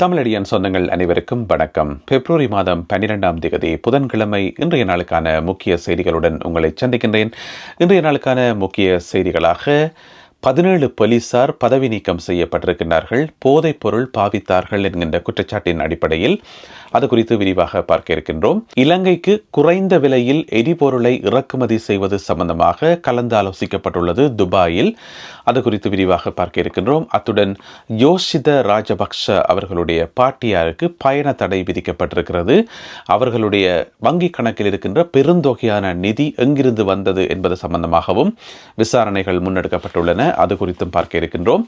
தமிழடியன் சொந்தங்கள் அனைவருக்கும் வணக்கம். பிப்ரவரி மாதம் பன்னிரெண்டாம் தேதி புதன்கிழமை இன்றைய நாளுக்கான முக்கிய செய்திகளுடன் உங்களை சந்திக்கின்றேன். இன்றைய நாளுக்கான முக்கிய செய்திகளாக பதினேழு போலீசார் பதவி நீக்கம் செய்யப்பட்டிருக்கின்றார்கள். போதைப் பொருள் பாவித்தார்கள் என்கின்ற குற்றச்சாட்டின் அடிப்படையில் அது குறித்து விரிவாக பார்க்க இருக்கின்றோம். இலங்கைக்கு குறைந்த விலையில் எரிபொருளை இறக்குமதி செய்வது சம்பந்தமாக கலந்தாலோசிக்கப்பட்டுள்ளது துபாயில். அது குறித்து விரிவாக பார்க்க இருக்கின்றோம். அத்துடன் யோஷித ராஜபக்ஷ அவர்களுடைய பாட்டியாருக்கு பயண தடை விதிக்கப்பட்டிருக்கிறது. அவர்களுடைய வங்கி கணக்கில் இருக்கின்ற பெருந்தொகையான நிதி எங்கிருந்து வந்தது என்பது சம்பந்தமாகவும் விசாரணைகள் முன்னெடுக்கப்பட்டுள்ளன. அது குறித்தும் பார்க்க இருக்கின்றோம்.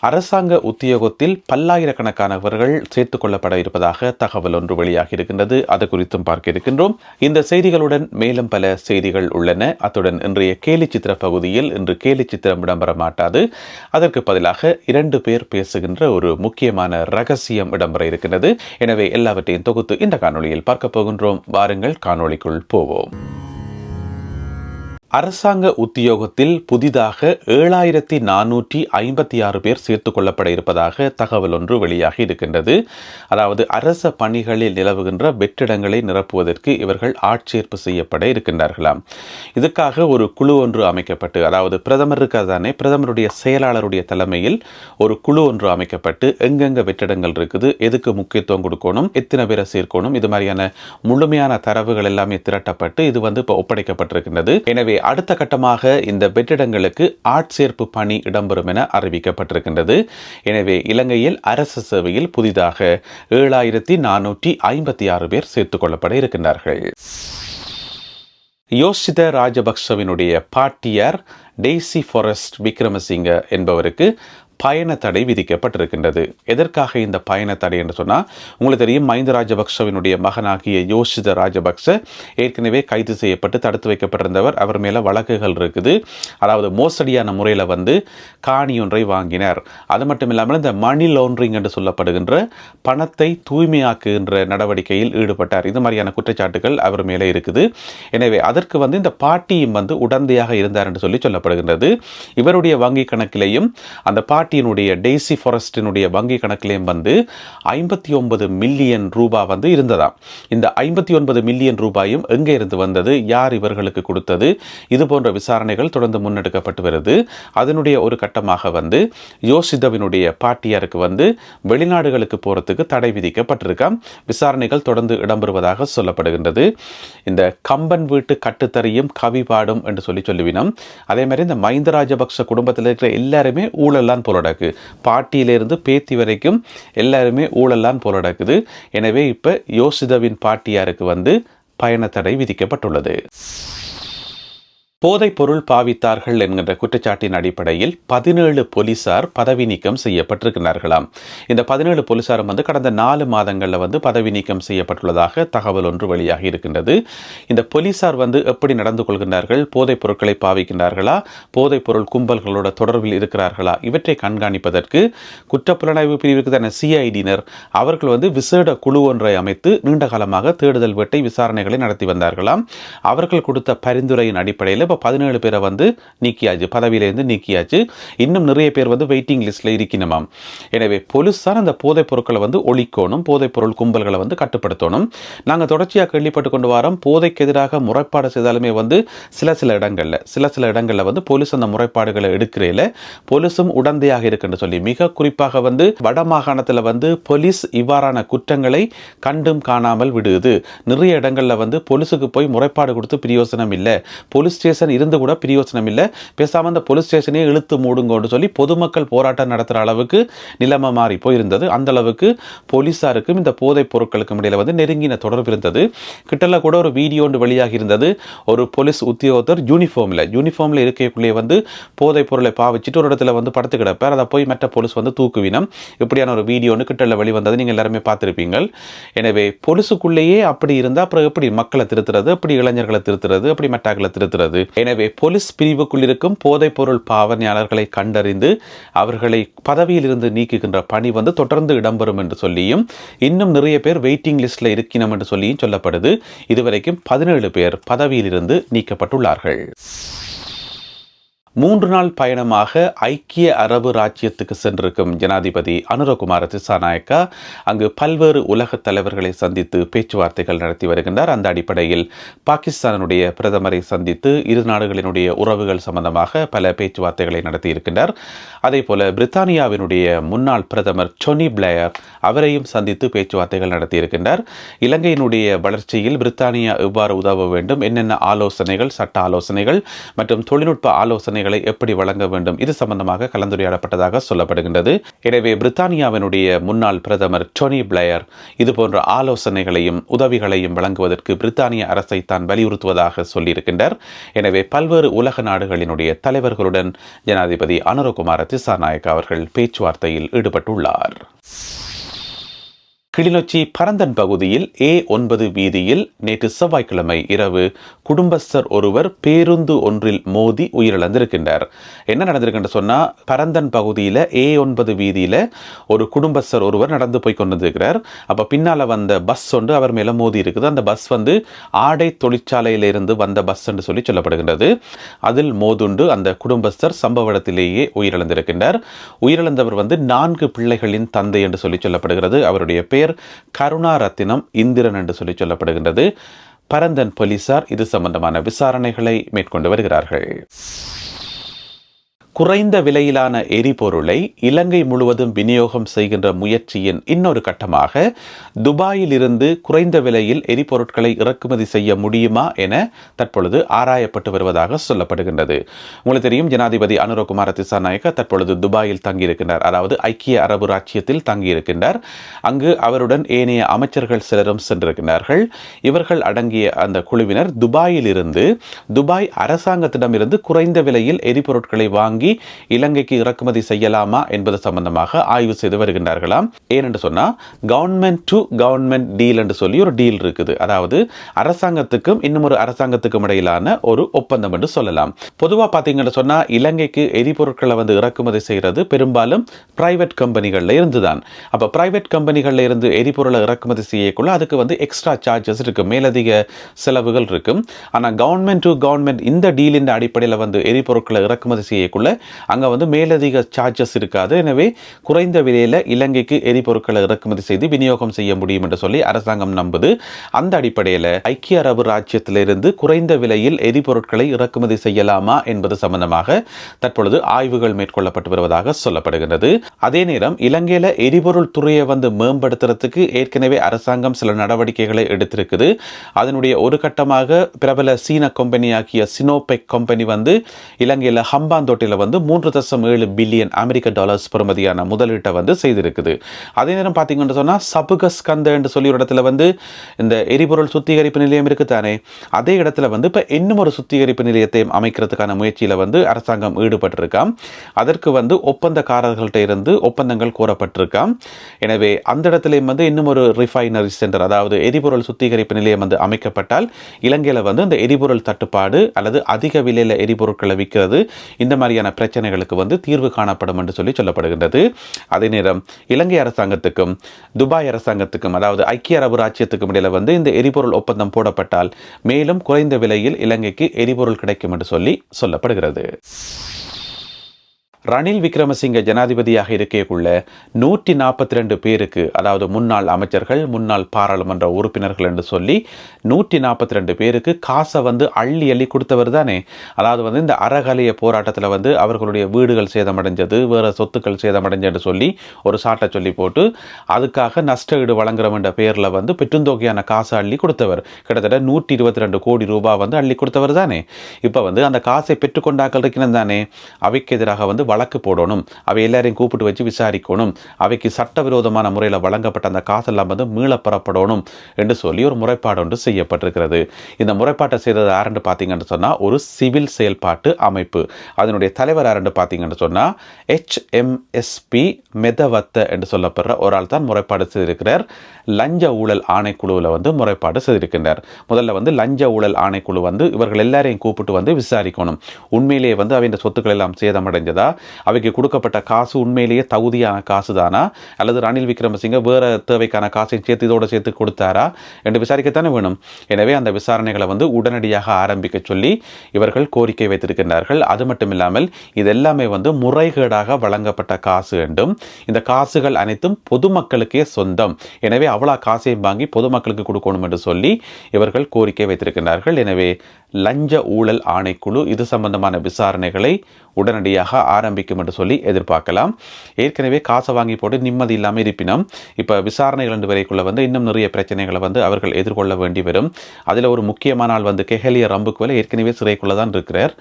அரசாங்க உத்தியோகத்தில் பல்லாயிரக்கணக்கானவர்கள் சேர்த்துக் கொள்ளப்பட இருப்பதாக தகவல் ஒன்று வெளியாகி இருக்கின்றது. அது குறித்தும் பார்க்க இருக்கின்றோம். இந்த செய்திகளுடன் மேலும் பல செய்திகள் உள்ளன. அத்துடன் இன்றைய கேலி சித்திர பகுதியில் இன்று கேலி சித்திரம் இடம்பெற மாட்டாது. அதற்கு பதிலாக இரண்டு பேர் பேசுகின்ற ஒரு முக்கியமான ரகசியம் இடம்பெற இருக்கின்றது. எனவே எல்லாவற்றையும் தொகுத்து இந்த காணொளியில் பார்க்க போகின்றோம். வாருங்கள் காணொளிக்குள் போவோம். அரசாங்க உத்தியோகத்தில் புதிதாக ஏழாயிரத்தி நானூற்றி ஐம்பத்தி ஆறு பேர் சேர்த்துக் கொள்ளப்பட இருப்பதாக தகவல் ஒன்று வெளியாகி இருக்கின்றது. அதாவது அரச பணிகளில் நிலவுகின்ற வெற்றிடங்களை நிரப்புவதற்கு இவர்கள் ஆட்சேர்ப்பு செய்யப்பட இருக்கின்றார்களாம். இதுக்காக ஒரு குழு ஒன்று அமைக்கப்பட்டு அதாவது பிரதமர் தானே பிரதமருடைய செயலாளருடைய தலைமையில் ஒரு குழு ஒன்று அமைக்கப்பட்டு எங்கெங்க வெற்றிடங்கள் இருக்குது எதுக்கு முக்கியத்துவம் கொடுக்கணும் எத்தனை பேரை சேர்க்கணும் இது மாதிரியான முழுமையான தரவுகள் எல்லாமே திரட்டப்பட்டு இது வந்து இப்போ ஒப்படைக்கப்பட்டிருக்கின்றது. எனவே அடுத்த கட்டமாக இந்த வெற்றிடங்களுக்கு ஆட்சேர்ப்பு பணி இடம்பெறும் என அறிவிக்கப்பட்டிருக்கின்றது. எனவே இலங்கையில் அரசு சேவையில் புதிதாக ஏழாயிரத்தி நானூற்றி ஐம்பத்தி ஆறு பேர் சேர்த்துக் கொள்ளப்பட இருக்கின்றார்கள். யோசித ராஜபக்சவினுடைய பாட்டியார் டெய்சி ஃபாரஸ்ட் விக்ரமசிங்க என்பவருக்கு பயண தடை விதிக்கப்பட்டிருக்கின்றது. எதற்காக இந்த பயண தடை என்று சொன்னால் உங்களுக்கு தெரியும் மஹிந்த ராஜபக்சவினுடைய மகனாகிய யோசித ராஜபக்ச ஏற்கனவே கைது செய்யப்பட்டு தடுத்து வைக்கப்பட்டிருந்தவர். அவர் மேலே வழக்குகள் இருக்குது. அதாவது மோசடியான முறையில் வந்து காணி ஒன்றை வாங்கினார். அது மட்டும் இல்லாமல் இந்த மணி லோன்ரிங் என்று சொல்லப்படுகின்ற பணத்தை தூய்மையாக்குகின்ற நடவடிக்கையில் ஈடுபட்டார். இது மாதிரியான குற்றச்சாட்டுகள் அவர் மேலே இருக்குது. எனவே அதற்கு வந்து இந்த பாட்டியும் வந்து உடந்தையாக இருந்தார் என்று சொல்லி சொல்லப்படுகின்றது. இவருடைய வங்கி கணக்கிலேயும் அந்த பாட்டி பாட்டியினுடைய டெய்சி ஃபாரஸ்டினுடைய வங்கி கணக்கிலையும் வந்து ஐம்பத்தி ஒன்பது மில்லியன் ரூபாய் வந்து இருந்ததாம். இந்த ஐம்பத்தி ஒன்பது மில்லியன் ரூபாயும் எங்கே இருந்து வந்தது? யார் இவர்களுக்கு கொடுத்தது? இது போன்ற விசாரணைகள் தொடர்ந்து முன்னெடுக்கப்பட்டு வருது. அதனுடைய ஒரு கட்டமாக வந்து யோசிதவினுடைய பாட்டியாருக்கு வந்து வெளிநாடுகளுக்கு போகிறதுக்கு தடை விதிக்கப்பட்டிருக்காம். விசாரணைகள் தொடர்ந்து இடம்பெறுவதாக சொல்லப்படுகின்றது. இந்த கம்பன் வீட்டு கட்டுத்தறியும் கவி பாடும் என்று சொல்லி சொல்லுவினோம். அதே மாதிரி இந்த மஹிந்த ராஜபக்ச குடும்பத்தில் இருக்கிற எல்லாருமே ஊழல்லாம் போல போலடக்கு. பாட்டியிலிருந்து பேத்தி வரைக்கும் எல்லாருமே ஊழல்லாம் போலடக்குது. எனவே இப்போ யோசிதவின் பாட்டியாருக்கு வந்து பயண தடை விதிக்கப்பட்டுள்ளது. போதைப் பொருள் பாவித்தார்கள் என்கின்ற குற்றச்சாட்டின் அடிப்படையில் பதினேழு போலீசார் பதவி நீக்கம் செய்யப்பட்டிருக்கிறார்களாம். இந்த பதினேழு போலீசாரும் வந்து கடந்த நாலு மாதங்களில் வந்து பதவி நீக்கம் செய்யப்பட்டுள்ளதாக தகவல் ஒன்று வெளியாகி இருக்கின்றது. இந்த போலீசார் வந்து எப்படி நடந்து கொள்கின்றார்கள்? போதைப் பொருட்களை பாவிக்கின்றார்களா? போதைப் பொருள் கும்பல்களோட தொடர்பில் இருக்கிறார்களா? இவற்றை கண்காணிப்பதற்கு குற்றப்புலனாய்வு பிரிவுக்கு தான சிஐடியினர் அவர்கள் வந்து விசேட குழு ஒன்றை அமைத்து நீண்ட காலமாக தேடுதல் வேட்டை விசாரணைகளை நடத்தி வந்தார்களாம். அவர்கள் கொடுத்த பரிந்துரையின் அடிப்படையில் இப்போ பதினேழு பேரை வந்து நீக்கியாச்சு பதவியிலேருந்து நீக்கியாச்சு. இன்னும் நிறைய பேர் வந்து வெயிட்டிங் லிஸ்ட்டில் இருக்கணுமாம் எனவே போலீஸார் அந்த போதைப் பொருட்களை வந்து ஒழிக்கணும் போதைப் பொருள் கும்பல்களை வந்து கட்டுப்படுத்தணும். நாங்கள் தொடர்ச்சியாக கேள்விப்பட்டு கொண்டு வரோம் போதைக்கு எதிராக முறைப்பாடு செய்தாலுமே வந்து சில சில இடங்களில் சில சில இடங்களில் வந்து போலீஸ் அந்த முறைப்பாடுகளை எடுக்கிறேல போலீஸும் உடந்தையாக இருக்குன்னு சொல்லி மிக குறிப்பாக வந்து வட மாகாணத்தில் வந்து போலீஸ் இவ்வாறான குற்றங்களை கண்டும் காணாமல் விடுது. நிறைய இடங்களில் வந்து போலீஸுக்கு போய் முறைப்பாடு கொடுத்து பிரயோசனம் இல்லை. போலீஸ் ஸ்டேஷன் இருந்து கூட பிரயோசனம் இல்லை. பேசாமல் அந்த போலீஸ் ஸ்டேஷனே இழுத்து மூடுங்கன்னு சொல்லி பொதுமக்கள் போராட்டம் நடத்துகிற அளவுக்கு நிலைமை மாறி போயிருந்தது. அந்த அளவுக்கு போலீஸாருக்கும் இந்த போதைப் பொருட்களுக்கும் இடையில வந்து நெருங்கின தொடர்பு இருந்தது. கிட்டல கூட ஒரு வீடியோ ஒன்று வெளியாகி இருந்தது. ஒரு போலீஸ் உத்தியோகத்தர் யூனிஃபார்மில் யூனிஃபார்மில் இருக்கக்குள்ளே வந்து போதைப் பொருளை பாவிச்சிட்டு ஒரு இடத்துல வந்து படுத்து கிடப்பார். அதை போய் மற்ற போலீஸ் வந்து தூக்குவினம். இப்படியான ஒரு வீடியோ ஒன்று கிட்டல வெளிவந்தது. நீங்கள் எல்லாருமே பார்த்துருப்பீங்கள். எனவே போலீஸுக்குள்ளேயே அப்படி இருந்தால் அப்புறம் எப்படி மக்களை திருத்துறது? எப்படி இளைஞர்களை திருத்துறது? எப்படி மெட்டாக்களை திருத்துறது? எனவே போலீஸ் பிரிவுக்குள் இருக்கும் போதைப் பொருள் பாவனையாளர்களை கண்டறிந்து அவர்களை பதவியிலிருந்து நீக்குகின்ற பணி வந்து தொடர்ந்து இடம்பெறும் என்று சொல்லியும் இன்னும் நிறைய பேர் வெயிட்டிங் லிஸ்ட்ல இருக்கணும் என்று சொல்லியும் சொல்லப்படுது. இதுவரைக்கும் பதினேழு பேர் பதவியிலிருந்து நீக்கப்பட்டுள்ளார்கள். மூன்று நாள் பயணமாக ஐக்கிய அரபு ராஜ்யத்துக்கு சென்றிருக்கும் ஜனாதிபதி அனுரகுமார திசாநாயக்கா அங்கு பல்வேறு உலக தலைவர்களை சந்தித்து பேச்சுவார்த்தைகள் நடத்தி வருகின்றார். அந்த அடிப்படையில் பாகிஸ்தானுடைய பிரதமரை சந்தித்து இரு நாடுகளினுடைய உறவுகள் சம்பந்தமாக பல பேச்சுவார்த்தைகளை நடத்தி இருக்கின்றார். அதே போல பிரித்தானியாவினுடைய முன்னாள் பிரதமர் டொனி பிளேயர் அவரையும் சந்தித்து பேச்சுவார்த்தைகள் நடத்தியிருக்கின்றார் இலங்கையினுடைய வளர்ச்சியில் பிரித்தானியா எவ்வாறு உதவ வேண்டும்? என்னென்ன ஆலோசனைகள் சட்ட ஆலோசனைகள் மற்றும் தொழில்நுட்ப ஆலோசனை ஆலோசனைகளை எப்படி வழங்க வேண்டும்? இது சம்பந்தமாக கலந்துரையாடப்பட்டதாக சொல்லப்படுகின்றது. எனவே பிரித்தானியாவினுடைய முன்னாள் பிரதமர் டொனி பிளேயர் இதுபோன்ற ஆலோசனைகளையும் உதவிகளையும் வழங்குவதற்கு பிரித்தானிய அரசை தான் வலியுறுத்துவதாக சொல்லியிருக்கின்றார். எனவே பல்வேறு உலக நாடுகளினுடைய தலைவர்களுடன் ஜனாதிபதி அனுரகுமார திசாநாயக் அவர்கள் பேச்சுவார்த்தையில் ஈடுபட்டுள்ளார். கிளிநொச்சி பரந்தன் பகுதியில் ஏ ஒன்பது வீதியில் நேற்று செவ்வாய்க்கிழமை இரவு குடும்பஸ்தர் ஒருவர் பேருந்து ஒன்றில் மோதி உயிரிழந்திருக்கின்றார். என்ன நடந்திருக்குன்னு சொன்னா பரந்தன் பகுதியில் ஏ ஒன்பது வீதியில் ஒரு குடும்பஸ்தர் ஒருவர் நடந்து போய் கொண்டிருக்கிறார். அப்போ பின்னால் வந்த பஸ் ஒன்று அவர் மேலே மோதி இருக்குது. அந்த பஸ் வந்து ஆடை தொழிற்சாலையிலிருந்து வந்த பஸ் என்று சொல்லி சொல்லப்படுகின்றது. அதில் மோதுண்டு அந்த குடும்பஸ்தர் சம்பவ இடத்திலேயே உயிரிழந்திருக்கின்றார். உயிரிழந்தவர் வந்து நான்கு பிள்ளைகளின் தந்தை என்று சொல்லி சொல்லப்படுகிறது. அவருடைய பேர் பெயர் கருணா ரத்தினம் இந்திரன் என்று சொல்லி சொல்லப்படுகின்றது. பரந்தன் போலீசார் இது சம்பந்தமான விசாரணைகளை மேற்கொண்டு வருகிறார்கள். குறைந்த விலையிலான எரிபொருளை இலங்கை முழுவதும் விநியோகம் செய்கின்ற முயற்சியின் இன்னொரு கட்டமாக துபாயில் இருந்து குறைந்த விலையில் எரிபொருட்களை இறக்குமதி செய்ய முடியுமா என தற்பொழுது ஆராயப்பட்டு வருவதாக சொல்லப்படுகின்றது. உங்களுக்கு தெரியும் ஜனாதிபதி அனுரகுமார திசாநாயக்க தற்பொழுது துபாயில் தங்கியிருக்கின்றார். அதாவது ஐக்கிய அரபு ராச்சியத்தில் தங்கியிருக்கின்றார். அங்கு அவருடன் ஏனைய அமைச்சர்கள் சிலரும் சென்றிருக்கிறார்கள். இவர்கள் அடங்கிய அந்த குழுவினர் துபாயில் இருந்து துபாய் அரசாங்கத்திடமிருந்து குறைந்த விலையில் எரிபொருட்களை வாங்கி இலங்கைக்கு இறக்குமதி செய்யலாமா என்பது சம்பந்தமாக ஆய்வு செய்து வருகின்றார்களாம். ஏனென்று சொன்னால் கவர்மெண்ட் டு கவர்மெண்ட் டீல் என்று சொல்லி ஒரு டீல் இருக்குது. அதாவது அரசாங்கத்துக்கும் இன்னும் ஒரு அரசாங்கத்துக்கும் இடையிலான ஒரு ஒப்பந்தம் என்று சொல்லலாம். பொதுவாக பார்த்தீங்கன்னு சொன்னால் இலங்கைக்கு எரிபொருட்களை வந்து இறக்குமதி செய்கிறது பெரும்பாலும் பிரைவேட் கம்பெனிகளில் இருந்து தான் அப்போ பிரைவேட் கம்பெனிகளில் இருந்து எரிபொருளை இறக்குமதி செய்யக்குள்ள அதுக்கு வந்து எக்ஸ்ட்ரா சார்ஜஸ் இருக்கும் மேலதிக செலவுகள் இருக்கும். ஆனால் கவர்மெண்ட் டு கவர்மெண்ட் இந்த டீலின் அடிப்படையில் வந்து எரிபொருட்களை இறக்குமதி செய்யக்குள்ள அங்கே வந்து மேலதிக சார்ஜஸ் இருக்காது. எனவே குறைந்த விலையில் இலங்கைக்கு எரிபொருட்களை இறக்குமதி செய்து விநியோகம் செய்ய முடியும் என்று சொல்லி அரசாங்கம் நம்புது. அந்த அடிப்படையில் ஐக்கிய அரபு ராஜ்யத்திலிருந்து குறைந்த விலையில் எரிபொருட்களை இறக்குமதி செய்யலாமா என்பது சம்பந்தமாக தற்பொழுது ஆய்வுகள் மேற்கொள்ளப்பட்டு வருவதாக சொல்லப்படுகிறது அதே நேரம் இலங்கையில் எரிபொருள் துறையை வந்து மேம்படுத்துறதுக்கு ஏற்கனவே அரசாங்கம் சில நடவடிக்கைகளை எடுத்திருக்குது. அதனுடைய ஒரு கட்டமாக பிரபல சீன கம்பெனியாகிய சினோபெக் கம்பெனி வந்து இலங்கையில் ஹம்பாந்தோட்டையில் வந்து மூன்று தசம் ஏழு பில்லியன் அமெரிக்க டாலர்ஸ் பெறுமதியான முதலீட்டை வந்து செய்திருக்குது. அதே நேரம் பார்த்தீங்கன்னு சொன்னால் சபுகஸ்கந்த என்று சொல்லி ஒரு இடத்துல வந்து இந்த எரிபொருள் சுத்திகரிப்பு நிலையம் இருக்குது தானே. அதே இடத்துல வந்து இப்போ இன்னும் ஒரு சுத்திகரிப்பு நிலையத்தை அமைக்கிறதுக்கான முயற்சியில் வந்து அரசாங்கம் ஈடுபட்டிருக்காம். அதற்கு வந்து ஒப்பந்தக்காரர்கள்ட்ட இருந்து ஒப்பந்தங்கள் கோரப்பட்டிருக்காம். எனவே அந்த இடத்துலையும் வந்து இன்னும் ஒரு ரிஃபைனரி சென்டர் அதாவது எரிபொருள் சுத்திகரிப்பு நிலையம் வந்து அமைக்கப்பட்டால் இலங்கையில் வந்து இந்த எரிபொருள் தட்டுப்பாடு அல்லது அதிக விலையில் எரிபொருட்களை விற்கிறது. இந்த மாதிரியான பிரச்சனைகளுக்கு வந்து தீர்வு காணப்படும் என்று சொல்லி சொல்லப்படுகின்றது. அதே நேரம் இலங்கை அரசாங்கத்துக்கும் துபாய் அரசாங்கத்துக்கும் அதாவது ஐக்கிய அரபு ராஜ்யத்துக்கும் இடையில வந்து இந்த எரிபொருள் ஒப்பந்தம் போடப்பட்டால் மேலும் குறைந்த விலையில் இலங்கைக்கு எரிபொருள் கிடைக்கும் என்று சொல்லி சொல்லப்படுகிறது. ரணில் விக்ரமசிங்க ஜனாதிபதியாக இருக்கக்குள்ள நூற்றி நாற்பத்தி ரெண்டு பேருக்கு அதாவது முன்னாள் அமைச்சர்கள் முன்னாள் பாராளுமன்ற உறுப்பினர்கள் என்று சொல்லி நூற்றி நாற்பத்தி ரெண்டு பேருக்கு காசை வந்து அள்ளி அள்ளி கொடுத்தவர் தானே. அதாவது வந்து இந்த அறகலைய போராட்டத்தில் வந்து அவர்களுடைய வீடுகள் சேதமடைஞ்சது வேறு சொத்துக்கள் சேதமடைஞ்சதுன்னு சொல்லி ஒரு சாட்டை சொல்லி போட்டு அதுக்காக நஷ்ட ஈடு வழங்குறோம் என்ற பெயரில் வந்து பெற்றுந்தொகையான காசை அள்ளி கொடுத்தவர். கிட்டத்தட்ட நூற்றி இருபத்தி ரெண்டு கோடி ரூபாய் வந்து அள்ளி கொடுத்தவர் தானே. இப்போ வந்து அந்த காசை பெற்றுக்கொண்டாக்கள் இருக்கிறது தானே. அவைக்கு எதிராக வந்து வழக்கு போடணும். அவை எல்லாரையும் கூப்பிட்டு வச்சு விசாரிக்கணும். அவைக்கு சட்டவிரோதமான முறையில் வழங்கப்பட்ட அந்த காசெல்லாம் வந்து மீளப்பெறப்படணும் என்று சொல்லி ஒரு முறைப்பாடு ஒன்று செய்யப்பட்டிருக்கிறது. இந்த முறைப்பாட்டை செய்தது யாருன்னு பார்த்தீங்கன்னு சொன்னால் ஒரு சிவில் செயல்பாட்டு அமைப்பு. அதனுடைய தலைவர் யாருன்னு பார்த்தீங்கன்னு சொன்னால் ஹெச்எம்எஸ்பி மெதவத்த என்று சொல்லப்படுற ஒரு ஆள் தான் முறைப்பாடு செய்திருக்கிறார். லஞ்ச ஊழல் ஆணைக்குழுவில் வந்து முறைப்பாடு செய்திருக்கின்றார். முதல்ல வந்து லஞ்ச ஊழல் ஆணைக்குழு வந்து இவர்கள் எல்லாரையும் கூப்பிட்டு வந்து விசாரிக்கணும். உண்மையிலேயே வந்து அவன் சொத்துக்கள் எல்லாம் சேதமடைஞ்சதா? அவைக்கு கொடுக்கப்பட்ட காசு உண்மையிலேயே தகுதியான காசு தானா அல்லது ரணில் விக்ரமசிங்க வேறு தேவைக்கான காசையும் சேர்த்து இதோட சேர்த்து கொடுத்தாரா? என்று விசாரிக்கத்தானே வேணும். எனவே அந்த விசாரணைகளை வந்து உடனடியாக ஆரம்பிக்க சொல்லி இவர்கள் கோரிக்கை வைத்திருக்கின்றார்கள். அது மட்டும் இல்லாமல் இதெல்லாமே வந்து முறைகேடாக வழங்கப்பட்ட காசு என்றும் இந்த காசுகள் அனைத்தும் பொதுமக்களுக்கே சொந்தம். எனவே அவ்வளோ காசையும் வாங்கி பொதுமக்களுக்கு கொடுக்கணும் என்று சொல்லி இவர்கள் கோரிக்கை வைத்திருக்கின்றார்கள். எனவே லஞ்ச ஊழல் ஆணைக்குழு இது சம்பந்தமான விசாரணைகளை உடனடியாக ஆரம்பிக்கும் என்று சொல்லி எதிர்பார்க்கலாம். ஏற்கனவே காசை வாங்கி போட்டு நிம்மதி இல்லாமல் இருப்பினும் இப்போ விசாரணைகள் என்று வரைக்குள்ள வந்து இன்னும் நிறைய பிரச்சனைகளை வந்து அவர்கள் எதிர்கொள்ள வேண்டி வரும். அதில் ஒரு முக்கியமான ஆள் வந்து கெஹலிய ரம்புக்குவல ஏற்கனவே சிறைக்குள்ள தான் இருக்கிறார்.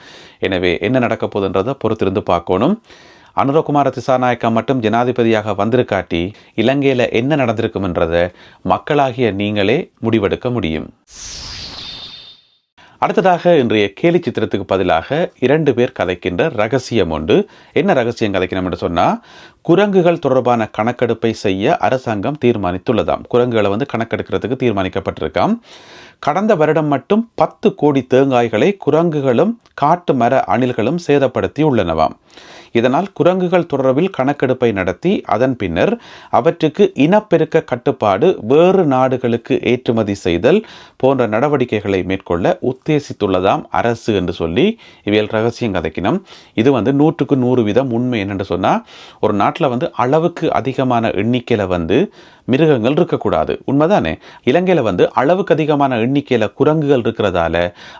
எனவே என்ன நடக்க போகுதுன்றதை பொறுத்திருந்து பார்க்கணும். அனுரகுமார திசாநாயக்கா மட்டும் ஜனாதிபதியாக வந்திருக்காட்டி இலங்கையில் என்ன நடந்திருக்கும்ன்றதை மக்களாகிய நீங்களே முடிவெடுக்க முடியும். அடுத்ததாக இன்றைய கேலி சித்திரத்துக்கு பதிலாக இரண்டு பேர் கதைக்கின்ற ரகசியம் உண்டு. என்ன ரகசியம் கதைக்கணும் என்று சொன்னால் குரங்குகள் தொடர்பான கணக்கெடுப்பை செய்ய அரசாங்கம் தீர்மானித்துள்ளதாம். குரங்குகளை வந்து கணக்கெடுக்கிறதுக்கு தீர்மானிக்கப்பட்டிருக்காம். கடந்த வருடம் மட்டும் பத்து கோடி தேங்காய்களை குரங்குகளும் காட்டு மர அணில்களும் சேதப்படுத்தி உள்ளனவாம் இதனால் குரங்குகள் தொடர்பில் கணக்கெடுப்பை நடத்தி அதன் பின்னர் அவற்றுக்கு இனப்பெருக்க கட்டுப்பாடு வேறு நாடுகளுக்கு ஏற்றுமதி செய்தல் போன்ற நடவடிக்கைகளை மேற்கொள்ள உத்தேசித்துள்ளதாம் அரசு என்று சொல்லி இவையல் ரகசியம் கதைக்கினம். இது வந்து நூற்றுக்கு நூறு வீதம் உண்மை என்னென்று சொன்னால் ஒரு நாட்டில் வந்து அளவுக்கு அதிகமான எண்ணிக்கையில் வந்து மிருகங்கள் இருக்கக்கூடாது. உண்மைதானே? இலங்கையில் வந்து அளவுக்கு அதிகமான எண்ணிக்கையில் குரங்குகள் இருக்கிறதால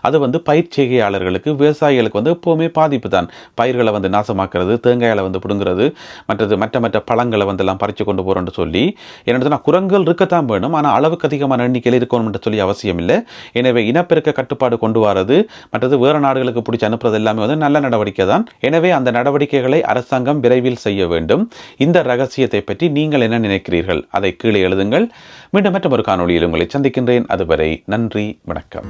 அது வந்து பயிர் செய்கையாளர்களுக்கு விவசாயிகளுக்கு வந்து எப்போவுமே பாதிப்பு தான் பயிர்களை வந்து நாசமாக்குறது தேங்காயில் வந்து பிடுங்குறது மற்றது மற்ற மற்ற பழங்களை வந்து எல்லாம் பறித்து கொண்டு போகிறோம்னு சொல்லி என்னென்னு சொன்னால் குரங்குகள் இருக்கத்தான் வேணும் ஆனால் அளவுக்கு அதிகமான எண்ணிக்கையில் இருக்கணும்னு சொல்லி அவசியம் இல்லை. எனவே இனப்பெருக்க கட்டுப்பாடு கொண்டு வரது மற்றது வேறு நாடுகளுக்கு பிடிச்சி அனுப்புறது எல்லாமே வந்து நல்ல நடவடிக்கை தான் எனவே அந்த நடவடிக்கைகளை அரசாங்கம் விரைவில் செய்ய வேண்டும். இந்த ரகசியத்தை பற்றி நீங்கள் என்ன நினைக்கிறீர்கள்? அதை கீழே எழுதுங்கள். மீண்டும் மற்றொரு காணொலியில் உங்களை சந்திக்கின்றேன். அதுவரை நன்றி வணக்கம்.